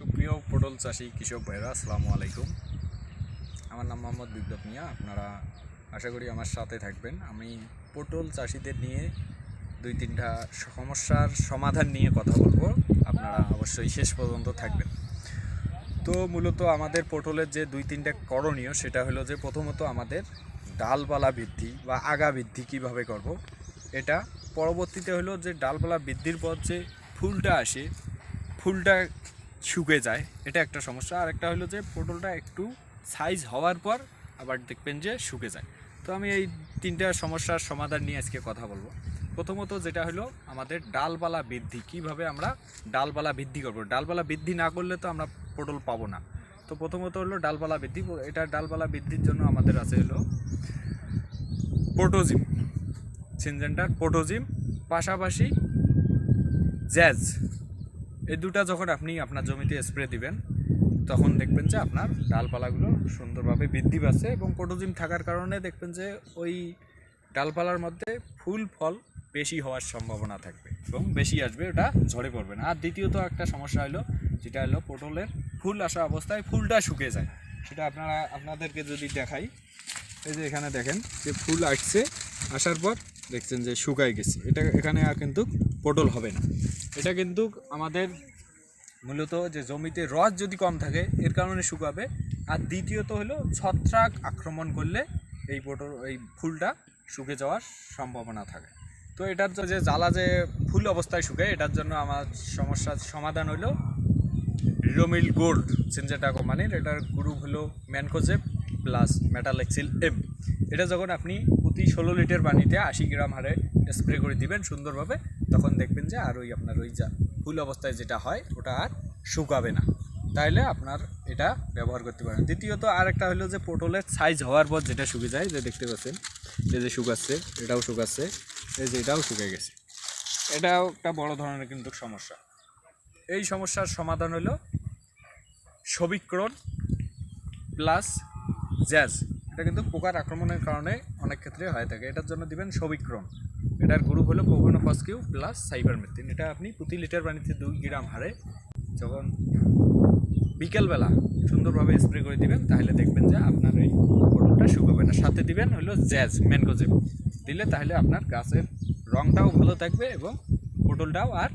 সুপ্রিয় পটল চাষি কৃষক ভাইরা, আসসালামু আলাইকুম। আমার নাম মোহাম্মদ বিপ্লব মিয়া, আপনারা আশা করি আমার সাথে থাকবেন। আমি পটল চাষিদের নিয়ে দুই তিনটা সমস্যার সমাধান নিয়ে কথা বলব। আপনারা অবশ্যই শেষ পর্যন্ত থাকবেন। তো মূলত আমাদের পটলের যে দুই তিনটা করণীয়, সেটা হলো যে প্রথমত আমাদের ডালপালা বৃদ্ধি বা আগা বৃদ্ধি কীভাবে করব, এটা পরবর্তীতে হলো যে ডালপালা বৃদ্ধির পর যে ফুলটা আসে, ফুলটা শুকে যায়। এটা একটা সমস্যা। আর একটা হলো যে পটলটা একটু সাইজ হওয়ার পর আবার দেখবেন যে শুকে যায়। তো আমি এই তিনটা সমস্যার সমাধান নিয়ে আজকে কথা বলব। প্রথমত যেটা হলো, আমাদের ডালবালা বৃদ্ধি। কীভাবে আমরা ডালবালা বৃদ্ধি করব? ডালবালা বৃদ্ধি না করলে তো আমরা পটল পাবো না। তো প্রথমত হলো ডালপালা বৃদ্ধি। এটা ডালবালা বৃদ্ধির জন্য আমাদের আছে হলো পোটোজিম সিনজেন্টার পোটোজিম পাশাপাশি জ্যাজ এই দুটা যখন আপনি আপনার জমিতে স্প্রে দিবেন, তখন দেখবেন যে আপনার ডালপালাগুলো সুন্দরভাবে বৃদ্ধি পাচ্ছে এবং পোটোজিম থাকার কারণে দেখবেন যে ওই ডালপালার মধ্যে ফুল ফল বেশি হওয়ার সম্ভাবনা থাকবে এবং বেশি আসবে, ওটা ঝরে পড়বে না। আর দ্বিতীয়ত একটা সমস্যা হলো, যেটা হলো পটলের ফুল আসা অবস্থায় ফুলটা শুকিয়ে যায়। সেটা আপনারা, আপনাদেরকে যদি দেখাই, এই যে এখানে দেখেন যে ফুল আসছে, আসার পর দেখছেন যে শুকায় গেছে। এটা এখানে আর কিন্তু পটল হবে না। এটা কিন্তু আমাদের মূলত যে জমিতে রস যদি কম থাকে, এর কারণে শুকাবে। আর দ্বিতীয়ত হলো ছত্রাক আক্রমণ করলে এই পটল, এই ফুলটা শুকে যাওয়ার সম্ভাবনা থাকে। তো এটার যে জ্বালা যে ফুল অবস্থায় শুকায় এটার জন্য আমার সমস্যার সমাধান হলো রিরোমিল গোল্ড, সিনজেটা কোম্পানির। এটার গ্রুপ হলো ম্যানকোজেপ প্লাস মেটালেক্সিল এম। এটা যখন আপনি প্রতি ষোলো লিটার পানিতে আশি গ্রাম হারে স্প্রে করে দিবেন সুন্দরভাবে। তখন দেখবেন যে আর ওই আপনার ওই যা ফুল অবস্থায় যেটা হয়, ওটা আর শুকাবে না। তাইলে আপনার এটা ব্যবহার করতে পারেন। দ্বিতীয়ত আর একটা হলো যে পটলের সাইজ হওয়ার পর যেটা শুকে যায়, যে দেখতে পাচ্ছেন, এই যে শুকাচ্ছে, এটাও শুকাচ্ছে, এই যে এটাও শুকে গেছে। এটাও একটা বড় ধরনের কিন্তু সমস্যা। এই সমস্যার সমাধান হলো সবিক্রণ প্লাস জ্যাজ এটা কিন্তু পোকার আক্রমণের কারণে অনেক ক্ষেত্রে হয়ে থাকে। এটার জন্য দিবেন সবিক্রণ এটার গ্রুপ হলো কোভোনোফসকিউ প্লাস সাইবারমেথিন। এটা আপনি প্রতি লিটার পানিতে দুই গ্রাম হারে যখন বিকেলবেলা সুন্দরভাবে স্প্রে করে দিবেন, তাহলে দেখবেন যে আপনার এই পটলটা শুকাবে না। সাথে দিবেন হলো জ্যাজ ম্যানগোজেব দিলে তাহলে আপনার গাছের রংটাও ভালো থাকবে এবং পটলটাও আর